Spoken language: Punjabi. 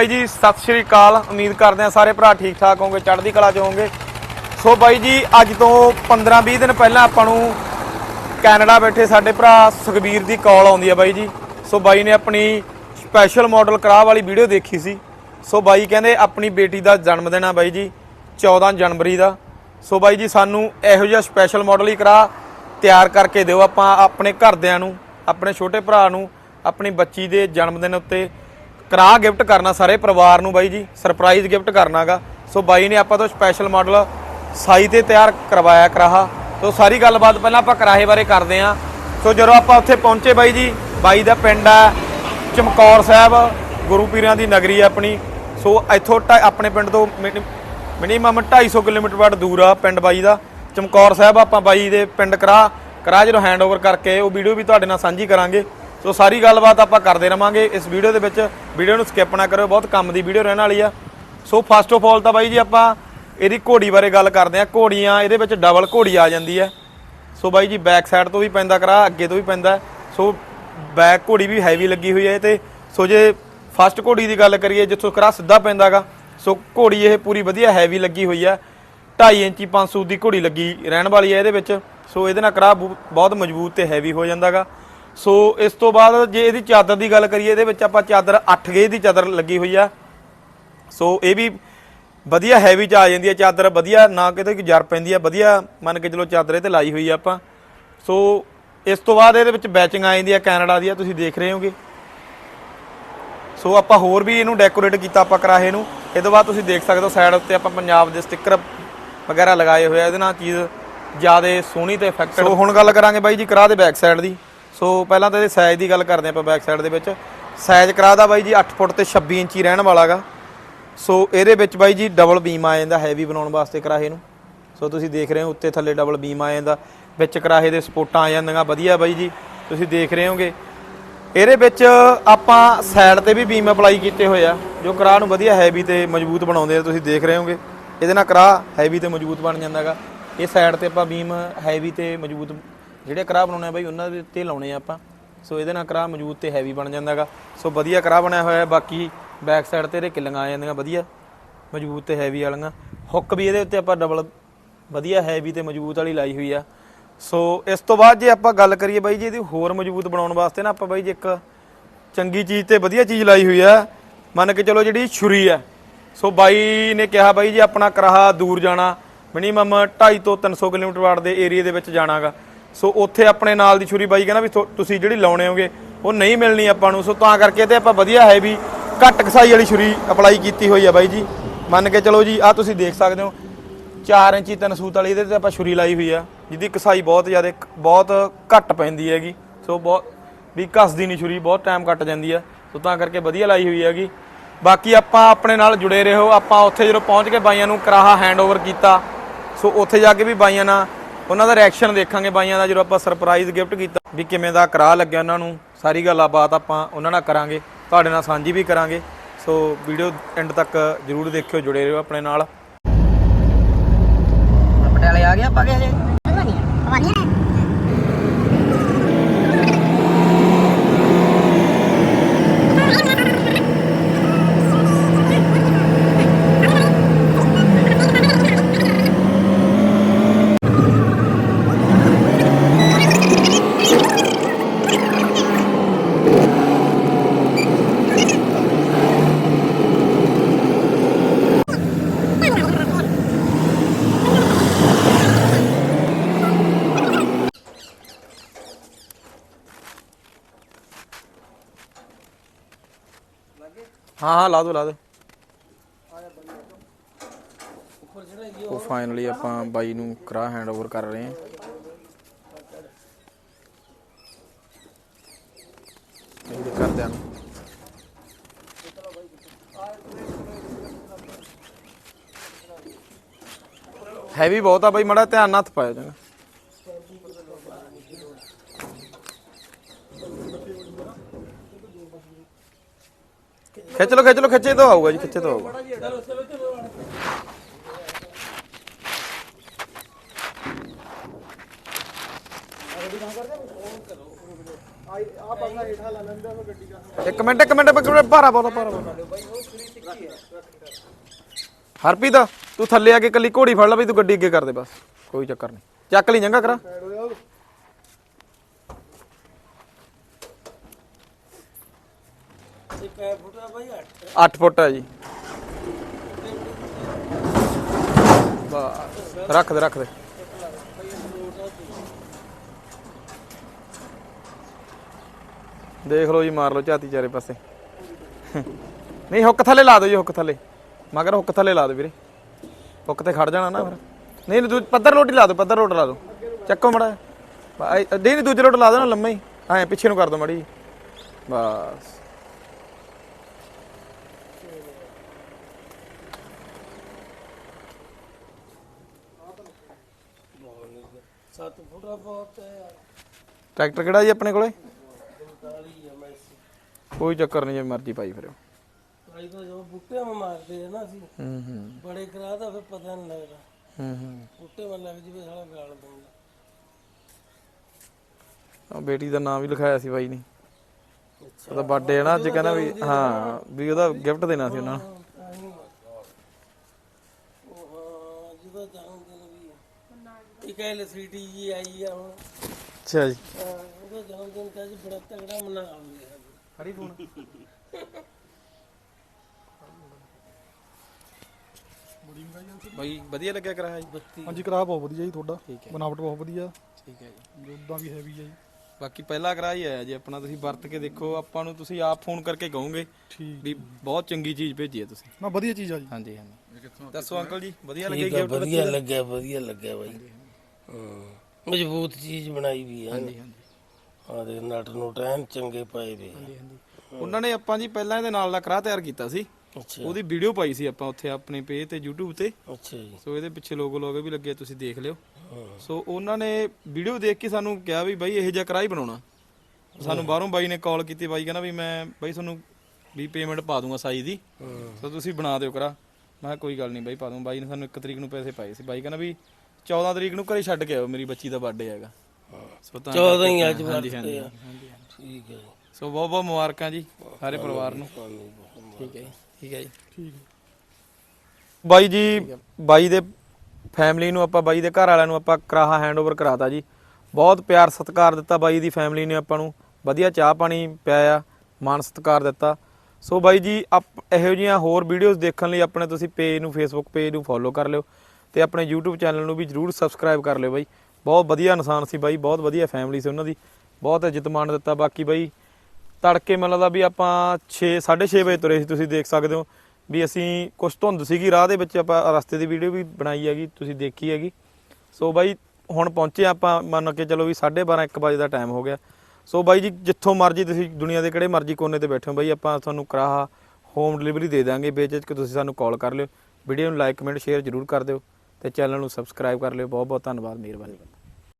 ਬਾਈ ਜੀ, ਸਤਿ ਸ਼੍ਰੀ ਅਕਾਲ। ਉਮੀਦ ਕਰਦੇ ਆ ਸਾਰੇ ਭਰਾ ਠੀਕ ਠਾਕ ਹੋਵੋਗੇ ਚੜ੍ਹਦੀ ਕਲਾ 'ਚ ਹੋਵੋਗੇ ਸੋ ਬਾਈ ਜੀ, ਅੱਜ ਤੋਂ 15-20 ਦਿਨ ਪਹਿਲਾਂ ਆਪਾਂ ਨੂੰ ਕੈਨੇਡਾ ਬੈਠੇ ਸਾਡੇ ਭਰਾ ਸੁਖਬੀਰ ਦੀ ਕਾਲ ਆਉਂਦੀ ਆ ਬਾਈ ਜੀ। ਸੋ ਬਾਈ ਨੇ ਆਪਣੀ ਸਪੈਸ਼ਲ ਮਾਡਲ ਕਰਾਹ ਵਾਲੀ ਵੀਡੀਓ ਦੇਖੀ ਸੀ। ਸੋ ਬਾਈ ਕਹਿੰਦੇ ਆਪਣੀ ਬੇਟੀ ਦਾ ਜਨਮ ਦਿਨ ਆ ਬਾਈ ਜੀ 14 ਜਨਵਰੀ ਦਾ। ਸੋ ਬਾਈ ਜੀ, ਸਾਨੂੰ ਇਹੋ ਜਿਹਾ ਸਪੈਸ਼ਲ ਮਾਡਲ ਹੀ ਕਰਾ ਤਿਆਰ ਕਰਕੇ ਦਿਓ ਆਪਾਂ ਆਪਣੇ ਘਰਦਿਆਂ ਨੂੰ, ਆਪਣੇ ਛੋਟੇ ਭਰਾ ਨੂੰ, ਆਪਣੀ ਬੱਚੀ ਦੇ ਜਨਮ ਦਿਨ ਉੱਤੇ। ਕਰਾ ਗਿਫਟ ਕਰਨਾ ਸਾਰੇ ਪਰਿਵਾਰ ਨੂੰ ਬਾਈ ਜੀ ਸਰਪ੍ਰਾਈਜ਼ ਗਿਫਟ ਕਰਨਾਗਾ। ਸੋ ਬਾਈ ਨੇ ਆਪਾਂ ਤੋਂ ਸਪੈਸ਼ਲ ਮਾਡਲ ਸਾਈ ਤੇ ਤਿਆਰ ਕਰਵਾਇਆ ਕਰਾਹਾ। ਸੋ ਸਾਰੀ ਗੱਲਬਾਤ ਪਹਿਲਾਂ ਆਪਾਂ ਕਰਾਹੇ ਬਾਰੇ ਕਰਦੇ ਆਂ ਸੋ ਜਦੋਂ ਆਪਾਂ ਉੱਥੇ ਪਹੁੰਚੇ ਬਾਈ ਜੀ, ਬਾਈ ਦਾ ਪਿੰਡ ਆ ਚਮਕੌਰ ਸਾਹਿਬ, ਗੁਰੂ ਪੀਰਾਂ ਦੀ ਨਗਰੀ ਆ ਆਪਣੀ। ਸੋ ਇੱਥੋਂ ਢਾਈ- ਆਪਣੇ ਪਿੰਡ ਤੋਂ ਮਿਨੀਮਮ 250 ਕਿਲੋਮੀਟਰ ਬਾਅਦ ਦੂਰ ਆ ਪਿੰਡ ਬਾਈ ਦਾ। ਚਮਕੌਰ ਸਾਹਿਬ ਆਪਾਂ ਬਾਈ ਦੇ ਪਿੰਡ ਕਰਾ ਕਰਾ ਜਦੋਂ ਹੈਂਡਓਵਰ ਕਰਕੇ, ਉਹ ਵੀਡੀਓ ਵੀ ਤੁਹਾਡੇ ਨਾਲ ਸਾਂਝੀ ਕਰਾਂਗੇ। ਸੋ ਸਾਰੀ ਗੱਲਬਾਤ ਆਪਾਂ ਕਰਦੇ ਰਵਾਂਗੇ। ਇਸ ਵੀਡੀਓ ਦੇ ਵਿੱਚ ਵੀਡੀਓ ਨੂੰ ਸਕਿਪ ਨਾ ਕਰਿਓ, ਬਹੁਤ ਕੰਮ ਦੀ ਵੀਡੀਓ ਰਹਿਣ ਵਾਲੀ ਆ। ਸੋ ਫਸਟ ਆਫ ਆਲ ਤਾਂ ਬਾਈ ਜੀ ਆਪਾਂ ਇਹਦੀ ਘੋੜੀ ਬਾਰੇ ਗੱਲ ਕਰਦੇ ਆ। ਘੋੜੀਆਂ, ਇਹਦੇ ਵਿੱਚ ਡਬਲ ਘੋੜੀ ਆ ਜਾਂਦੀ ਹੈ ਸੋ ਬਾਈ ਜੀ ਬੈਕ ਸਾਈਡ ਤੋਂ ਵੀ ਪੈਂਦਾ ਕਰਾ, ਅੱਗੇ ਤੋਂ ਵੀ ਪੈਂਦਾ। ਸੋ ਬੈਕ ਘੋੜੀ ਵੀ ਹੈਵੀ ਲੱਗੀ ਹੋਈ ਹੈ ਇਹ ਤੇ। ਸੋ ਜੇ ਫਸਟ ਘੋੜੀ ਦੀ ਗੱਲ ਕਰੀਏ, ਜਿੱਥੋਂ ਕਰਾ ਸਿੱਧਾ ਪੈਂਦਾਗਾ। ਸੋ ਘੋੜੀ ਇਹ ਪੂਰੀ ਵਧੀਆ ਹੈਵੀ ਲੱਗੀ ਹੋਈ ਹੈ 2.5 ਇੰਚੀ 500 ਦੀ ਘੋੜੀ ਲੱਗੀ ਰਹਿਣ ਵਾਲੀ ਹੈ ਇਹਦੇ ਵਿੱਚ। ਸੋ ਇਹਦੇ ਨਾਲ ਕਰਾ ਬਹੁ- ਬਹੁਤ ਮਜ਼ਬੂਤ ਤੇ ਹੈਵੀ ਹੋ ਜਾਂਦਾਗਾ। ਸੋ ਇਸ ਤੋਂ ਬਾਅਦ ਜੇ ਇਹਦੀ ਚਾਦਰ ਦੀ ਗੱਲ ਕਰੀਏ, ਇਹਦੇ ਵਿੱਚ ਆਪਾਂ ਚਾਦਰ 8 ਗੇ ਦੀ ਚਾਦਰ ਲੱਗੀ ਹੋਈ ਆ। ਸੋ ਇਹ ਵੀ ਵਧੀਆ ਹੈਵੀ ਚ ਆ ਜਾਂਦੀ ਹੈ ਚਾਦਰ, ਵਧੀਆ ਨਾ ਕਿਤੇ ਕੋਈ ਜਰ ਪੈਂਦੀ ਆ, ਵਧੀਆ ਮੰਨ ਕੇ ਚਲੋ ਚਾਦਰ ਇਹ ਤੇ ਲਾਈ ਹੋਈ ਆ ਆਪਾਂ। ਸੋ ਇਸ ਤੋਂ ਬਾਅਦ ਇਹਦੇ ਵਿੱਚ ਬੈਚਿੰਗ ਆ ਜਾਂਦੀ ਆ ਕੈਨੇਡਾ ਦੀ ਆ, ਤੁਸੀਂ ਦੇਖ ਰਹੇ ਹੋਗੇ। ਸੋ ਆਪਾਂ ਹੋਰ ਵੀ ਇਹਨੂੰ ਡੈਕੋਰੇਟ ਕੀਤਾ ਆਪਾਂ ਕਰਾਹੇ ਨੂੰ। ਇਹ ਤੋਂ ਬਾਅਦ ਤੁਸੀਂ ਦੇਖ ਸਕਦੇ ਹੋ ਸਾਈਡ ਉੱਤੇ ਆਪਾਂ ਪੰਜਾਬ ਦੇ ਸਟicker ਵਗੈਰਾ ਲਗਾਏ ਹੋਏ ਆ, ਇਹਦੇ ਨਾਲ ਚੀਜ਼ ਜ਼ਿਆਦਾ ਸੋਹਣੀ ਤੇ ਇਫੈਕਟਡ ਸੋ ਹੁਣ ਗੱਲ ਕਰਾਂਗੇ ਬਾਈ ਜੀ ਕਰਾਹ ਦੇ ਬੈਕ ਸਾਈਡ ਦੀ। ਸੋ ਪਹਿਲਾਂ ਤਾਂ ਇਹਦੇ ਸਾਈਜ਼ ਦੀ ਗੱਲ ਕਰਦੇ ਆਪਾਂ ਬੈਕ ਸਾਈਡ ਦੇ ਵਿੱਚ। ਸਾਈਜ਼ ਕਰਾ ਦਾ ਬਾਈ ਜੀ 8 ਫੁੱਟ ਤੇ 26 ਇੰਚੀ ਰਹਿਣ ਵਾਲਾਗਾ ਸੋ ਇਹਦੇ ਵਿੱਚ ਬਾਈ ਜੀ ਡਬਲ ਬੀਮ ਆ ਜਾਂਦਾ ਹੈਵੀ ਬਣਾਉਣ ਵਾਸਤੇ ਕਰਾਹੇ ਨੂੰ। ਸੋ ਤੁਸੀਂ ਦੇਖ ਰਹੇ ਹੋ ਉੱਤੇ ਥੱਲੇ ਡਬਲ ਬੀਮ ਆ ਜਾਂਦਾ। ਵਿੱਚ ਕਰਾਹੇ ਦੇ ਸਪੋਰਟਾਂ ਆ ਜਾਂਦੀਆਂ, ਵਧੀਆ ਬਾਈ ਜੀ। ਤੁਸੀਂ ਦੇਖ ਰਹੇ ਹੋਗੇ। ਇਹਦੇ ਵਿੱਚ ਆਪਾਂ ਸਾਈਡ ਤੇ ਵੀ ਬੀਮ ਅਪਲਾਈ ਕੀਤੇ ਹੋਏ ਆ। ਜੋ ਕਰਾਹ ਨੂੰ ਵਧੀਆ ਹੈਵੀ ਤੇ ਮਜ਼ਬੂਤ ਬਣਾਉਂਦੇ ਆ, ਤੁਸੀਂ ਦੇਖ ਰਹੇ ਹੋਗੇ। ਇਹਦੇ ਨਾਲ ਕਰਾਹ ਹੈਵੀ ਤੇ ਮਜ਼ਬੂਤ ਬਣ ਜਾਂਦਾਗਾ। ਇਹ ਸਾਈਡ ਤੇ ਆਪਾਂ ਬੀਮ ਹੈਵੀ ਤੇ ਮਜ਼ਬੂਤ ਜਿਹੜੇ ਕਰਾਹ ਬਣਾਉਣੇ ਆ ਬਾਈ, ਉਹਨਾਂ ਦੇ ਉੱਤੇ ਲਾਉਣੇ ਆ ਆਪਾਂ। ਸੋ ਇਹਦੇ ਨਾਲ ਕਰਾਹ ਮਜ਼ਬੂਤ ਤੇ ਹੈਵੀ ਬਣ ਜਾਂਦਾਗਾ। ਸੋ ਵਧੀਆ ਕਰਾਹ ਬਣਿਆ ਹੋਇਆ ਹੈ, ਬਾਕੀ ਬੈਕ ਸਾਈਡ ਤੇ ਇਹਦੇ ਕਿੱਲੀਆਂ ਆ ਜਾਂਦੀਆਂ, ਵਧੀਆ। ਮਜ਼ਬੂਤ ਤੇ ਹੈਵੀ ਵਾਲੀਆਂ। ਹੁੱਕ ਵੀ ਇਹਦੇ ਉੱਤੇ ਆਪਾਂ ਡਬਲ ਵਧੀਆ ਹੈਵੀ ਤੇ ਮਜ਼ਬੂਤ ਵਾਲੀ ਲਾਈ ਹੋਈ ਆ। ਸੋ ਇਸ ਤੋਂ ਬਾਅਦ ਜੇ ਆਪਾਂ ਗੱਲ ਕਰੀਏ ਬਾਈ, ਜੀ ਇਹਦੀ ਹੋਰ ਮਜ਼ਬੂਤ ਬਣਾਉਣ ਵਾਸਤੇ ਨਾ ਆਪਾਂ ਬਾਈ, ਜੀ ਇੱਕ ਚੰਗੀ ਚੀਜ਼ ਤੇ ਵਧੀਆ ਚੀਜ਼ ਲਾਈ ਹੋਈ ਆ, ਮੰਨ ਕੇ ਚਲੋ ਜਿਹੜੀ ਛੁਰੀ ਆ। ਸੋ ਬਾਈ ਨੇ ਕਿਹਾ ਬਾਈ, ਜੀ ਆਪਣਾ ਕਰਾਹਾ ਦੂਰ ਜਾਣਾ ਮਿਨੀਮਮ 2.5 ਤੋਂ 300 ਕਿਲੋਮੀਟਰ ਵਾਟ ਦੇ ਏਰੀਆ ਦੇ ਵਿੱਚ ਜਾਣਾਗਾ। ਸੋ ਉੱਥੇ ਆਪਣੇ ਨਾਲ ਦੀ ਛੁਰੀ ਬਾਈ ਕਹਿੰਦਾ ਵੀ ਥੋ- ਤੁਸੀਂ ਜਿਹੜੀ ਲਾਉਣੇ ਹੋਗੇ, ਉਹ ਨਹੀਂ ਮਿਲਣੀ ਆਪਾਂ ਨੂੰ। ਸੋ ਤਾਂ ਕਰਕੇ ਤੇ ਆਪਾਂ ਵਧੀਆ ਹੈ ਵੀ ਘੱਟ ਕਸਾਈ ਵਾਲੀ ਛੁਰੀ ਅਪਲਾਈ ਕੀਤੀ ਹੋਈ ਆ ਬਾਈ ਜੀ। ਮੰਨ ਕੇ ਚਲੋ ਜੀ ਆ ਤੁਸੀਂ ਦੇਖ ਸਕਦੇ ਹੋ। 4 ਇੰਚੀ ਤਿੰਨ ਸੂਤ ਵਾਲੀ ਇਹਦੇ ਤੇ ਆਪਾਂ ਛੁਰੀ ਲਾਈ ਹੋਈ ਆ, ਜਿਹਦੀ ਕਸਾਈ ਬਹੁਤ ਜ਼ਿਆਦਾ ਬਹੁਤ ਘੱਟ ਪੈਂਦੀ ਹੈਗੀ। ਸੋ ਬਹੁਤ, ਵੀ ਘਸਦੀ ਨਹੀਂ ਛੁਰੀ, ਬਹੁਤ ਟਾਈਮ ਕੱਟ ਜਾਂਦੀ ਆ। ਸੋ ਤਾਂ ਕਰਕੇ ਵਧੀਆ ਲਾਈ ਹੋਈ ਹੈਗੀ। ਬਾਕੀ ਆਪਾਂ ਆਪਣੇ ਨਾਲ ਜੁੜੇ ਰਹੋ। ਆਪਾਂ ਉੱਥੇ ਜਦੋਂ ਪਹੁੰਚ ਕੇ ਬਾਈਆਂ ਨੂੰ ਕਰਾਹਾ ਹੈਂਡਓਵਰ ਕੀਤਾ, ਸੋ ਉੱਥੇ ਜਾ ਕੇ ਵੀ ਬਾਈਆਂ ਨਾਲ ਉਹਨਾਂ ਦਾ ਰਿਐਕਸ਼ਨ ਦੇਖਾਂਗੇ ਬਾਈਆਂ ਦਾ, ਜਦੋਂ ਆਪਾਂ ਸਰਪ੍ਰਾਈਜ਼ ਗਿਫਟ ਕੀਤਾ ਵੀ ਕਿਵੇਂ ਦਾ ਕਰਾ ਲੱਗਿਆ ਉਹਨਾਂ ਨੂੰ। ਸਾਰੀ ਗੱਲਬਾਤ ਆਪਾਂ ਉਹਨਾਂ ਨਾਲ ਕਰਾਂਗੇ, ਤੁਹਾਡੇ ਨਾਲ ਸਾਂਝੀ ਵੀ ਕਰਾਂਗੇ। ਸੋ ਵੀਡੀਓ ਐਂਡ ਤੱਕ ਜਰੂਰ ਦੇਖਿਓ, ਜੁੜੇ ਰਹੋ ਆਪਣੇ ਨਾਲ। ਪਟਿਆਲੇ ਆ ਗਏ ਆਪਾਂ ਕਿ ਹਜੇ? ਹਾਂ ਹਾਂ ਲਾ ਦੋ ਲਾ ਦੋ ਉਹ ਫਾਈਨਲੀ ਆਪਾਂ ਬਾਈ ਨੂੰ ਕਰਾ ਹੈਂਡਓਵਰ ਕਰ ਰਹੇ ਹਾਂ। ਇਹਦੇ ਕਰਦਿਆਂ ਨੂੰ ਹੈਵੀ ਬਹੁਤ ਆ ਬਾਈ ਮੜਾ ਧਿਆਨ ਨਾਲ ਹੱਥ ਪਾਇਓ ਚੰਗਾ ਖਿੱਚ ਲਓ ਖਿੱਚ ਲਓ, ਖਿੱਚੇ ਤੋਂ ਆਊਗਾ ਜੀ, ਖਿੱਚੇ ਤੋਂ ਆਊਗਾ। ਇੱਕ ਮਿੰਟ ਇੱਕ ਮਿੰਟ ਇੱਕ ਮਿੰਟ, ਭਾਰਾ ਬੋਲੋ ਭਾਰਾ ਬੋਲੋ। ਹਰਪ੍ਰੀਤ, ਤੂੰ ਥੱਲੇ ਆ ਕੇ ਕੱਲੀ ਘੋੜੀ ਫੜ ਲੈ ਬਈ ਤੂੰ ਗੱਡੀ ਅੱਗੇ ਕਰ ਦੇ ਬਸ, ਕੋਈ ਚੱਕਰ ਨਹੀਂ। ਚੱਕ ਲਈ ਜੰਗਾ ਕਰਾ। ਇੱਕ ਬਾਈ 8 ਫੁੱਟ ਆ ਜੀ। ਬਸ, ਰੱਖ ਦੇ ਰੱਖ ਦੇ। ਦੇਖ ਲਓ ਜੀ, ਮਾਰ ਲਓ ਝਾਤੀ ਚਾਰੇ ਪਾਸੇ। ਨਹੀਂ, ਹੁੱਕ ਥੱਲੇ ਲਾ ਦਿਓ ਜੀ, ਹੁੱਕ ਥੱਲੇ। ਮਗਰ ਹੁੱਕ ਥੱਲੇ ਲਾ ਦਿਓ ਵੀਰੇ। ਹੁੱਕ ਤੇ ਖੜ ਜਾਣਾ ਨਾ ਫਿਰ। ਨਹੀਂ ਨਹੀਂ ਪੱਧਰ ਰੋਟੀ ਲਾ ਦਿਓ, ਪੱਧਰ ਰੋਟ ਲਾ ਦਿਓ। ਚੱਕੋ ਮੜਾ। ਨਹੀਂ ਨਹੀਂ, ਦੂਜੇ ਰੋਟ ਲਾ ਦਿਓ ਨਾ ਲੰਮਾ ਹੀ। ਐ, ਪਿੱਛੇ ਨੂੰ ਕਰ ਦਿਓ ਮੜੀ। ਬਸ। 7 ਫੁੱਟਾ ਬਹੁਤ ਹੈ। ਯਾਰ ਟਰੈਕਟਰ ਕਿਹੜਾ ਜੀ ਆਪਣੇ ਕੋਲੇ? 45 ਹੈ ਮੈਸੀ ਕੋਈ ਚੱਕਰ ਨਹੀਂ ਜੇ ਮਰਜ਼ੀ ਪਾਈ ਫਿਰਿਓ। ਭਾਈ ਤਾਂ ਜੋ ਬੁੱਟੇ ਮੇ ਮਾਰਦੇ ਆ ਨਾ ਅਸੀਂ ਹੂੰ ਹੂੰ। ਬੜੇ ਕਰਾ ਤਾਂ ਫਿਰ ਪਤਾ ਨਹੀਂ ਲੱਗਦਾ। ਹੂੰ ਹੂੰ। ਬੁੱਟੇ ਮੇ ਲੱਗ ਜਵੇ ਸਾਲਾ ਗਾਲ ਦਿੰਦਾ ਉਹ ਬੇਟੀ ਦਾ ਨਾਮ ਵੀ ਲਿਖਾਇਆ ਸੀ ਬਾਈ ਨੇ। ਉਹਦਾ ਬਰਥਡੇ ਹੈ ਨਾ ਅੱਜ ਕਹਿੰਦਾ ਵੀ ਹਾਂ ਵੀ ਉਹਦਾ ਗਿਫਟ ਦੇਣਾ ਸੀ ਉਹਨਾਂ ਨੂੰ। ਉਹ ਹਾਂ ਜਿਹਦਾ ਜਨਮ ਦਿਨ ਵੀ ਹੈ। ਇੱਕ ਐਲਸੀਡੀ ਜੀ ਆਈ ਆ ਹੁਣ। ਅੱਛਾ ਜੀ। ਹਾਂ, ਉਹਦਾ ਜਨਮ ਦਿਨ ਤਾਂ ਅੱਜ ਬੜਾ ਤਗੜਾ ਮਨਾਉਂਦੇ ਆ। ਹਰੀ ਫੋਨ ਬਾਈ ਵਧੀਆ ਲੱਗਿਆ ਕਰਾਇਆ ਜੀ? ਬੱਤੀ ਹਾਂਜੀ ਕਰਾ ਬਹੁਤ ਵਧੀਆ ਜੀ ਤੁਹਾਡਾ। ਠੀਕ ਹੈ ਬਨਾਵਟ ਬਹੁਤ ਵਧੀਆ। ਠੀਕ ਹੈ ਜੀ। ਉਦਾਂ ਵੀ ਹੈਵੀ ਹੈ ਜੀ। ਬਾਕੀ ਪਹਿਲਾ ਕਰਾ ਹੀ ਆਇਆ ਜੀ ਆਪਣਾ ਤੁਸੀਂ ਵਰਤ ਕੇ ਦੇਖੋ ਆਪਾਂ ਨੂੰ ਤੁਸੀਂ ਆਪ ਫੋਨ ਕਰਕੇ ਕਹੋਗੇ ਠੀਕ। ਵੀ ਬਹੁਤ ਚੰਗੀ ਚੀਜ਼ ਭੇਜੀ ਹੈ ਤੁਸੀਂ। ਨਾ ਵਧੀਆ ਚੀਜ਼ ਆ ਜੀ। ਹਾਂਜੀ ਹਾਂਜੀ। ਦੱਸੋ ਅੰਕਲ ਜੀ ਵਧੀਆ ਲੱਗਿਆ ਗਿਫਟ ਵਧੀਆ ਲੱਗਿਆ ਵਧੀਆ ਲੱਗਿਆ ਬਾਈ। ਹਾਂ ਮਜ਼ਬੂਤ ਚੀਜ਼ ਬਣਾਈ ਵੀ ਹੈ ਹਾਂਜੀ ਹਾਂਜੀ। ਆ ਦੇ ਨਟ ਨੂੰ ਟੈਨ ਚੰਗੇ ਪਾਏ ਵੀ ਆ। ਉਹਨਾਂ ਨੇ ਆਪਾਂ ਜੀ ਪਹਿਲਾਂ ਇਹਦੇ ਨਾਲ ਦਾ ਕਰਾ ਤਿਆਰ ਕੀਤਾ ਸੀ। ਅੱਛਾ। ਉਹਦੀ ਵੀਡੀਓ ਪਾਈ ਸੀ ਆਪਾਂ ਉੱਥੇ ਆਪਣੇ ਪੇਜ ਤੇ YouTube ਤੇ। ਅੱਛਾ ਜੀ। ਸੋ ਇਹਦੇ ਪਿੱਛੇ ਲੋਗੋ ਲੋਗੋ ਵੀ ਲੱਗੇ ਤੁਸੀਂ ਦੇਖ ਲਿਓ। ਸੋ ਉਹਨਾਂ ਨੇ ਵੀਡੀਓ ਦੇਖ ਕੇ ਸਾਨੂੰ ਕਿਹਾ ਵੀ ਬਾਈ ਇਹੋ ਜਿਹਾ ਕਰਾ ਹੀ ਬਣਾਉਣਾ। ਸਾਨੂੰ ਬਾਹਰੋਂ ਬਾਈ ਨੇ ਕਾਲ ਕੀਤੀ ਬਾਈ ਕਹਿੰਦਾ ਵੀ ਮੈਂ ਬਾਈ ਤੁਹਾਨੂੰ ਵੀ ਪੇਮੈਂਟ ਪਾ ਦੂੰਗਾ ਸਾਈ ਦੀ। ਸੋ ਤੁਸੀਂ ਬਣਾ ਦਿਓ ਕਰਾ। ਮੈਂ ਕਿਹਾ ਕੋਈ ਗੱਲ ਨਹੀਂ ਬਾਈ ਪਾ ਦੂੰ ਬਾਈ ਨੇ ਸਾਨੂੰ 1 ਤਰੀਕ ਨੂੰ ਪੈਸੇ ਪਾਏ ਸੀ। ਬਾਈ ਕਹਿੰਦਾ ਵੀ 14 ਤਰੀਕ ਨੂੰ ਘਰੇ ਛੱਡ ਕੇ ਆਓ ਮੇਰੀ ਬੱਚੀ ਦਾ ਬਰਥਡੇ ਹੈਗਾ। ਸੋ ਤਾਂ 14 ਹੀ ਅੱਜ ਹਾਂਜੀ ਆ। ਹਾਂਜੀ। ਠੀਕ ਹੈ ਸੋ ਬਹੁਤ ਬਹੁਤ ਮੁਬਾਰਕਾਂ ਜੀ ਸਾਰੇ ਪਰਿਵਾਰ ਨੂੰ। ਠੀਕ ਹੈ ਠੀਕ ਹੈ ਜੀ। ਠੀਕ ਬਾਈ ਜੀ ਬਾਈ ਦੇ ਫੈਮਿਲੀ ਨੂੰ ਆਪਾਂ ਬਾਈ ਦੇ ਘਰ ਵਾਲਿਆਂ ਨੂੰ ਆਪਾਂ ਕਰਾਹਾ ਹੈਂਡਓਵਰ ਕਰਾਤਾ ਜੀ। ਬਹੁਤ ਪਿਆਰ ਸਤਿਕਾਰ ਦਿੱਤਾ ਬਾਈ ਦੀ ਫੈਮਿਲੀ ਨੇ ਆਪਾਂ ਨੂੰ। ਵਧੀਆ ਚਾਹ ਪਾਣੀ ਪਿਆਇਆ ਮਾਨ ਸਤਿਕਾਰ ਦਿੱਤਾ। ਸੋ ਬਾਈ ਜੀ ਆਪ ਇਹੋ ਜਿਹੀਆਂ ਹੋਰ ਵੀਡੀਓਜ਼ ਦੇਖਣ ਲਈ ਆਪਣੇ ਤੁਸੀਂ ਪੇਜ ਨੂੰ ਫੇਸਬੁੱਕ ਪੇਜ ਨੂੰ ਫੋਲੋ ਕਰ ਲਿਓ ਤੇ ਆਪਣੇ YouTube ਚੈਨਲ ਨੂੰ ਵੀ ਜਰੂਰ ਸਬਸਕ੍ਰਾਈਬ ਕਰ ਲਿਓ ਬਾਈ। ਬਹੁਤ ਵਧੀਆ ਇਨਸਾਨ ਸੀ ਬਾਈ ਬਹੁਤ ਵਧੀਆ ਫੈਮਿਲੀ ਸੀ ਉਹਨਾਂ ਦੀ। ਬਹੁਤ ਇੱਜ਼ਤ ਮਾਣ ਦਿੱਤਾ ਬਾਕੀ ਬਾਈ। ਤੜਕੇ ਮੈਨੂੰ ਲੱਗਦਾ ਵੀ ਆਪਾਂ 6 6:30 ਵਜੇ ਤੁਰੇ ਸੀ, ਤੁਸੀਂ ਦੇਖ ਸਕਦੇ ਹੋ। ਵੀ ਅਸੀਂ ਕੁਝ ਧੁੰਦ ਸੀਗੀ, ਰਾਹ ਦੇ ਵਿੱਚ ਆਪਾਂ ਰਸਤੇ ਦੀ ਵੀਡੀਓ ਵੀ ਬਣਾਈ ਹੈਗੀ, ਤੁਸੀਂ ਦੇਖੀ ਹੈਗੀ। ਸੋ ਬਾਈ, ਹੁਣ ਪਹੁੰਚੇ ਆਪਾਂ, ਮੰਨ ਕੇ ਚਲੋ ਵੀ 12:30 1 ਵਜੇ ਦਾ ਟਾਈਮ ਹੋ ਗਿਆ। ਸੋ ਬਾਈ ਜੀ, ਜਿੱਥੋਂ ਮਰਜ਼ੀ ਤੁਸੀਂ ਦੁਨੀਆ ਦੇ ਕਿਹੜੇ ਮਰਜ਼ੀ ਕੋਨੇ ਤੇ ਬੈਠੇ ਹੋ, ਬਾਈ ਆਪਾਂ ਤੁਹਾਨੂੰ ਕਰਾਹਾ ਹੋਮ ਡਿਲੀਵਰੀ ਦੇ ਦਾਂਗੇ ਬੇਚਿਜ ਕਿ ਤੁਸੀਂ ਸਾਨੂੰ ਕਾਲ ਕਰ ਲਿਓ। ਵੀਡੀਓ ਨੂੰ ਲਾਈਕ ਕਮੈਂਟ ਸ਼ੇਅਰ ਜ਼ਰੂਰ ਕਰ ਦਿਓ ਤੇ ਚੈਨਲ ਨੂੰ ਸਬਸਕ੍ਰਾਈਬ ਕਰ ਲਿਓ। ਬਹੁਤ ਬਹੁਤ ਧੰਨਵਾਦ, ਮਿਹਰਬਾਨੀ।